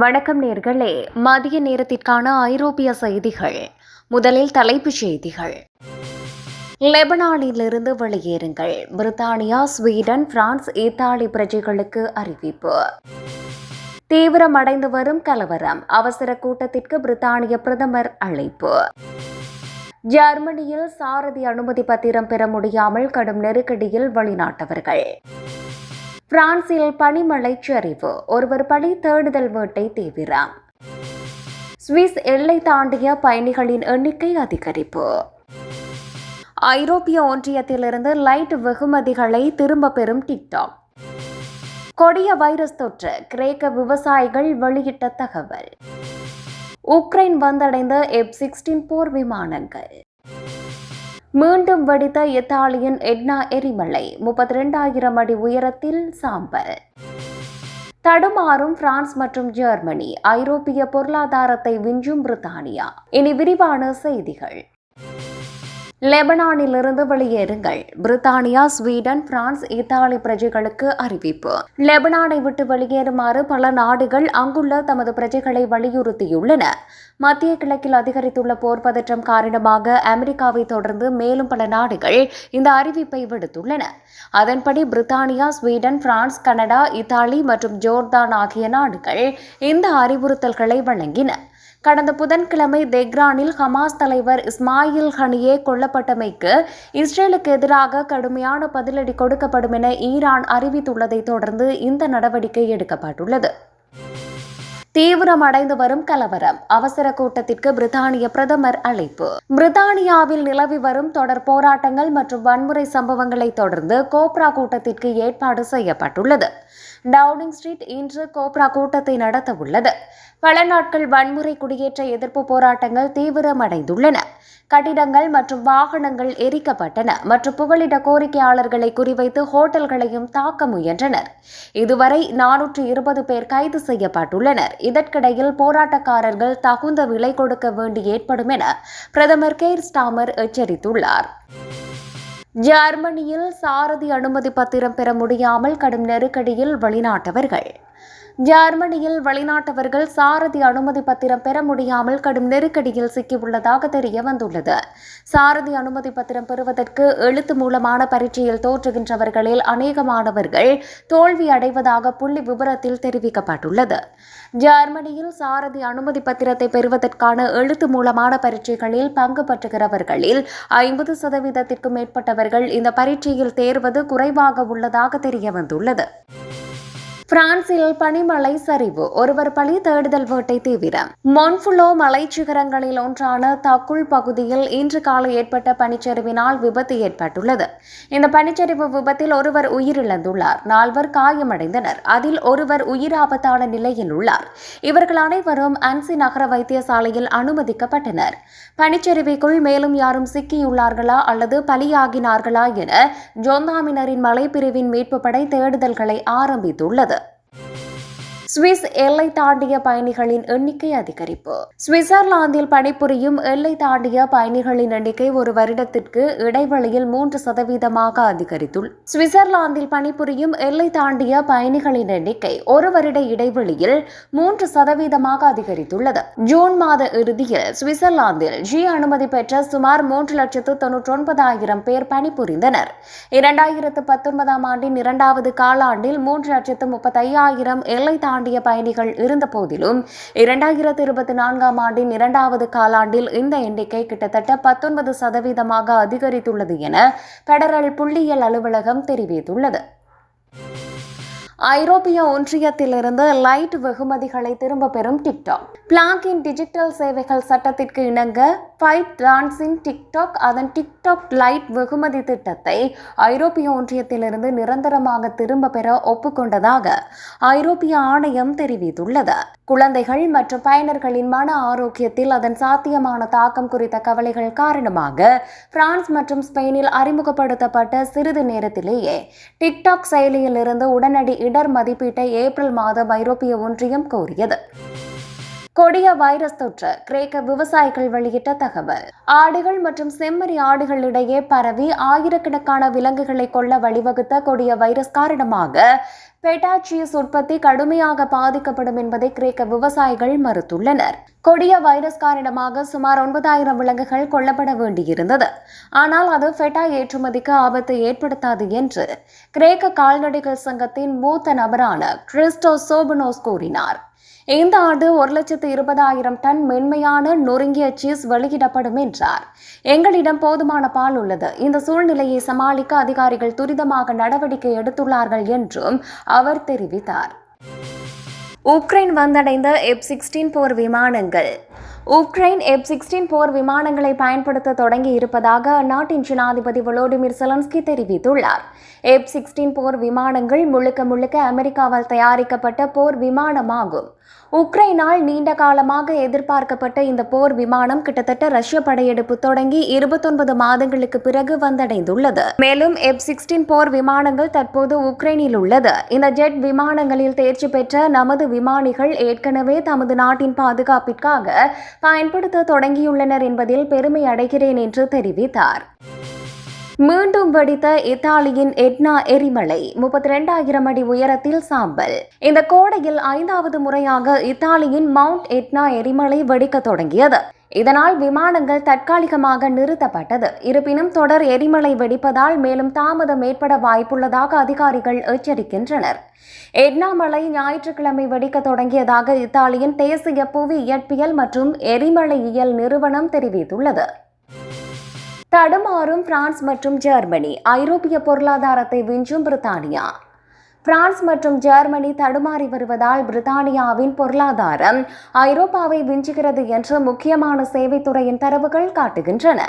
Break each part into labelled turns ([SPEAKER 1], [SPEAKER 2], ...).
[SPEAKER 1] வணக்கம் நேர்களே. மதிய நேரத்திற்கான ஐரோப்பிய செய்திகள். முதலில் தலைப்புச் செய்திகள். லெபனானிலிருந்து வெளியேறுங்கள். பிரித்தானியா ஸ்வீடன் பிரான்ஸ் இத்தாலி பிரஜைகளுக்கு அறிவிப்பு. தீவிரமடைந்து வரும் கலவரம். அவசர கூட்டத்திற்கு பிரித்தானிய பிரதமர் அழைப்பு. ஜெர்மனியில் சாரதி அனுமதி பத்திரம் பெற முடியாமல் கடும் நெருக்கடியில் வெளிநாட்டவர்கள். பிரான்சில் பனிமலை சரிவு ஒருவர் பழி தேடுதல் வேட்டை தீவிரம். சுவிஸ் எல்லை தாண்டிய பயணிகளின் எண்ணிக்கை அதிகரிப்பு. ஐரோப்பிய ஒன்றியத்திலிருந்து லைட் வெகுமதிகளை திரும்ப பெறும் டிக்டாக். கொடிய வைரஸ் தொற்று கிரேக்க விவசாயிகள் வெளியிட்ட தகவல். உக்ரைன் வந்தடைந்த எப் சிக்ஸ்டீன் போர் விமானங்கள். மீண்டும் வெடித்த இத்தாலியின் எட்னா எரிமலை. முப்பத்தி ரெண்டாயிரம் அடி உயரத்தில் சாம்பல். தடுமாறும் பிரான்ஸ் மற்றும் ஜெர்மனி ஐரோப்பிய பொருளாதாரத்தை விஞ்சும் பிரித்தானியா. இனி விரிவான செய்திகள். லெபனானிலிருந்து வெளியேறுங்கள். பிரித்தானியா ஸ்வீடன் பிரான்ஸ் இத்தாலி பிரஜைகளுக்கு அறிவிப்பு. லெபனானை விட்டு வெளியேறுமாறு பல நாடுகள் அங்குள்ள தமது பிரஜைகளை வலியுறுத்தியுள்ளன. மத்திய கிழக்கில் அதிகரித்துள்ள போர் பதற்றம் காரணமாக அமெரிக்காவை தொடர்ந்து மேலும் பல நாடுகள் இந்த அறிவிப்பை விடுத்துள்ளன. அதன்படி பிரித்தானியா ஸ்வீடன் பிரான்ஸ் கனடா இத்தாலி மற்றும் ஜோர்தான் ஆகிய நாடுகள் இந்த அறிவுறுத்தல்களை வழங்கின. கடந்த புதன்கிழமை தெக்ரானில் ஹமாஸ் தலைவர் இஸ்மாயில் ஹனியே கொல்லப்பட்டமைக்கு இஸ்ரேலுக்கு எதிராக கடுமையான பதிலடி கொடுக்கப்படும் என ஈரான் அறிவித்துள்ளதை தொடர்ந்து இந்த நடவடிக்கை எடுக்கப்பட்டுள்ளது. தீவிரமடைந்து வரும் கலவரம் அவசர கூட்டத்திற்கு பிரித்தானிய பிரதமர் அழைப்பு. பிரித்தானியாவில் நிலவி வரும் தொடர் போராட்டங்கள் மற்றும் வன்முறை சம்பவங்களை தொடர்ந்து கோப்ரா கூட்டத்திற்கு ஏற்பாடு செய்யப்பட்டுள்ளது. டவுனிங் ஸ்ட்ரீட் இன்று கோப்ரா கூட்டத்தை நடத்த உள்ளது பல நாட்கள் வன்முறை குடியேற்ற எதிர்ப்பு போராட்டங்கள் தீவிரமடைந்துள்ளன. கட்டிடங்கள் மற்றும் வாகனங்கள் எரிக்கப்பட்டன மற்றும் புகலிட கோரிக்கையாளர்களை குறிவைத்து ஹோட்டல்களையும் தாக்க முயன்றனர். இதுவரை நானூற்று இருபது பேர் கைது செய்யப்பட்டுள்ளனர். இதற்கிடையில் போராட்டக்காரர்கள் தகுந்த விலை கொடுக்க வேண்டி ஏற்படும் என பிரதமர் கேர் ஸ்டாமர் எச்சரித்துள்ளார். ஜெர்மனியில் சாரதி அனுமதி பத்திரம் பெற முடியாமல் கடும் நெருக்கடியில் வெளிநாட்டவர்கள். ஜெர்மனியில் வெளிநாட்டவர்கள் சாரதி அனுமதி பத்திரம் பெற முடியாமல் கடும் நெருக்கடியில் சிக்கியுள்ளதாக தெரிய வந்துள்ளது. சாரதி அனுமதி பத்திரம் பெறுவதற்கு எழுத்து மூலமான பரீட்சையில் தோற்றுகின்றவர்களில் அநேகமானவர்கள் தோல்வி அடைவதாக புள்ளி விவரத்தில் தெரிவிக்கப்பட்டுள்ளது. ஜெர்மனியில் சாரதி அனுமதி பத்திரத்தை பெறுவதற்கான எழுத்து மூலமான பரீட்சைகளில் பங்கு பெற்றுகிறவர்களில் ஐம்பது சதவீதத்திற்கும் மேற்பட்டவர்கள் இந்த பரீட்சையில் தேர்வது குறைவாக உள்ளதாக தெரிய வந்துள்ளது. பிரான்சில் பனிமலை சரிவு. ஒருவர் பழி தேடுதல் வேட்டை தீவிரம். மொன்ஃபுலோ மலைச்சிகரங்களில் ஒன்றான தக்குள் பகுதியில் இன்று காலை ஏற்பட்ட பனிச்சரிவினால் விபத்து ஏற்பட்டுள்ளது. இந்த பனிச்சரிவு விபத்தில் ஒருவர் உயிரிழந்துள்ளார். நால்வர் காயமடைந்தனர். அதில் ஒருவர் உயிராபத்தான நிலையில் உள்ளார். இவர்கள் அனைவரும் அன்சி நகர வைத்தியசாலையில் அனுமதிக்கப்பட்டனர். பனிச்சரிவுக்குள் மேலும் யாரும் சிக்கியுள்ளார்களா அல்லது பலியாகினார்களா என ஜோந்தாமினரின் மலைப்பிரிவின் மீட்பு படை தேடுதல்களை ஆரம்பித்துள்ளது. சுவிஸ் எல்லை தாண்டிய பயணிகளின் எண்ணிக்கை அதிகரிப்பு. சுவிட்சர்லாந்தில் பணிபுரியும் எல்லை தாண்டிய பயணிகளின் எண்ணிக்கை ஒரு வருடத்திற்கு இடைவெளியில் மூன்று சதவீதமாக அதிகரித்துள். சுவிட்சர்லாந்தில் பணிபுரியும் எல்லை தாண்டிய பயணிகளின் எண்ணிக்கை ஒரு வருட இடைவெளியில் மூன்று சதவீதமாக அதிகரித்துள்ளது. ஜூன் மாத இறுதியில் சுவிட்சர்லாந்தில் ஜி அனுமதி பெற்ற சுமார் மூன்று லட்சத்து தொன்னூற்றி ஒன்பதாயிரம் பேர் பணிபுரிந்தனர். இரண்டாயிரத்து பத்தொன்பதாம் ஆண்டின் இரண்டாவது காலாண்டில் மூன்று லட்சத்து முப்பத்தையாயிரம் எல்லை தாண்டிய பயணிகள் இருந்த போதிலும் இரண்டாயிரத்தி இருபத்தி நான்காம் ஆண்டின் இரண்டாவது காலாண்டில் இந்த எண்ணிக்கை கிட்டத்தட்ட பத்தொன்பது சதவீதமாக அதிகரித்துள்ளது என பெடரல் புள்ளியியல் அலுவலகம் தெரிவித்துள்ளது. ஐரோப்பிய ஒன்றியத்திலிருந்து லைட் வெகுமதிகளை திரும்ப பெறும் டிக்டாக். பிளாக்கின் டிஜிட்டல் சேவைகள் சட்டத்திற்கு இணங்க ஃபைட் டான்ஸின் டிக்டாக் அதன் டிக்டாக் லைட் வெகுமதி திட்டத்தை ஐரோப்பிய ஒன்றியத்திலிருந்து நிரந்தரமாக திரும்ப பெற ஒப்புக்கொண்டதாக ஐரோப்பிய ஆணையம் தெரிவித்துள்ளது. குழந்தைகள் மற்றும் பயனர்களின் மன ஆரோக்கியத்தில் அதன் சாத்தியமான தாக்கம் குறித்த கவலைகள் காரணமாக பிரான்ஸ் மற்றும் ஸ்பெயினில் அறிமுகப்படுத்தப்பட்ட சிறிது நேரத்திலேயே டிக்டாக் செயலியிலிருந்து உடனடி இடர் மதிப்பீட்டை ஏப்ரல் மாதம் ஐரோப்பிய ஒன்றியம் கோரியது. கொடிய வைரஸ் தொற்று கிரேக்க விவசாயிகள் வெளியிட்ட தகவல். ஆடுகள் மற்றும் செம்மறி ஆடுகளிடையே பரவி ஆயிரக்கணக்கான விலங்குகளை கொள்ள வழிவகுத்த கொடிய வைரஸ் காரணமாக பெட்டாச்சியஸ் உற்பத்தி கடுமையாக பாதிக்கப்படும் என்பதை கிரேக்க விவசாயிகள் மறுத்துள்ளனர். கொடிய வைரஸ் காரணமாக சுமார் ஒன்பதாயிரம் விலங்குகள் கொல்லப்பட வேண்டியிருந்தது. ஆனால் அது ஃபெட்டா ஏற்றுமதிக்கு ஆபத்தை ஏற்படுத்தாது என்று கிரேக்க கால்நடைகள் சங்கத்தின் மூத்த நபரான கிறிஸ்டோ சோபனோஸ் கூறினார். இந்த ஆண்டு ஒரு லட்சத்து இருபதாயிரம் டன் மென்மையான நொறுங்கிய சீஸ் வெளியிடப்படும் என்றார். எங்களிடம் போதுமான பால் உள்ளது. இந்த சூழ்நிலையை சமாளிக்க அதிகாரிகள் துரிதமாக நடவடிக்கை எடுத்துள்ளார்கள் என்றும் அவர் தெரிவித்தார். உக்ரைன் வந்தடைந்த எப் சிக்ஸ்டீன் போர் விமானங்கள். உக்ரைன் எப் சிக்ஸ்டீன் போர் விமானங்களை பயன்படுத்த தொடங்கி இருப்பதாக அந்நாட்டின் ஜனாதிபதி வளோடிமிர் செலன்ஸ்கி தெரிவித்துள்ளார். எப் சிக்ஸ்டீன் போர் விமானங்கள் முழுக்க முழுக்க அமெரிக்காவால் தயாரிக்கப்பட்ட போர் விமானமாகும். உக்ரைனால் நீண்ட காலமாக எதிர்பார்க்கப்பட்ட இந்த போர் விமானம் கிட்டத்தட்ட ரஷ்ய படையெடுப்பு தொடங்கி இருபத்தொன்பது மாதங்களுக்கு பிறகு வந்தடைந்துள்ளது. மேலும் எப் சிக்ஸ்டீன் போர் விமானங்கள் தற்போது உக்ரைனில் உள்ளது. இந்த ஜெட் விமானங்களில் தேர்ச்சி பெற்ற நமது விமானிகள் ஏற்கனவே தமது நாட்டின் பாதுகாப்பிற்காக பயன்படுத்த தொடங்கியுள்ளனர் என்பதில் பெருமை அடைகிறேன் என்று தெரிவித்தார். மீண்டும் வெடித்த இத்தாலியின் எட்னா எரிமலை முப்பத்தி ரெண்டாயிரம் அடி உயரத்தில் சாம்பல். இந்த கோடையில் ஐந்தாவது முறையாக இத்தாலியின் மவுண்ட் எட்னா எரிமலை வெடிக்க தொடங்கியது. இதனால் விமானங்கள் தற்காலிகமாக நிறுத்தப்பட்டது. இருப்பினும் தொடர் எரிமலை வெடிப்பதால் மேலும் தாமதம் ஏற்பட வாய்ப்புள்ளதாக அதிகாரிகள் எச்சரிக்கின்றனர். எட்னா மலை ஞாயிற்றுக்கிழமை வெடிக்க தொடங்கியதாக இத்தாலியின் தேசிய புவி இயற்பியல் மற்றும் எரிமலையியல் நிறுவனம் தெரிவித்துள்ளது. தடுமாறும் பிரான்ஸ் மற்றும் ஜெர்மனி ஐரோப்பிய பொருளாதாரத்தை விஞ்சும் பிரித்தானியா. பிரான்ஸ் மற்றும் ஜெர்மனி தடுமாறி வருவதால் பிரித்தானியாவின் பொருளாதாரம் ஐரோப்பாவை விஞ்சுகிறது என்று முக்கியமான சேவைத்துறையின் தரவுகள் காட்டுகின்றன.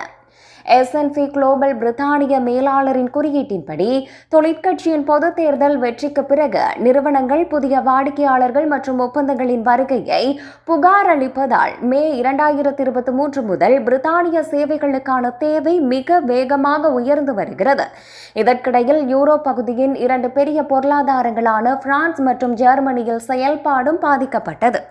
[SPEAKER 1] எஸ்என்பி குளோபல் பிரித்தானிய மேலாளரின் குறியீட்டின்படி தொழிற்கட்சியின் பொது தேர்தல் வெற்றிக்கு பிறகு நிறுவனங்கள் புதிய வாடிக்கையாளர்கள் மற்றும் ஒப்பந்தங்களின் வருகையை புகார் அளிப்பதால் மே இரண்டாயிரத்தி இருபத்தி மூன்று முதல் பிரித்தானிய சேவைகளுக்கான தேவை மிக வேகமாக உயர்ந்து வருகிறது. இதற்கிடையில் யூரோ பகுதியின் இரண்டு பெரிய பொருளாதாரங்களான பிரான்ஸ் மற்றும் ஜெர்மனியில் செயல்பாடும் பாதிக்கப்பட்டது.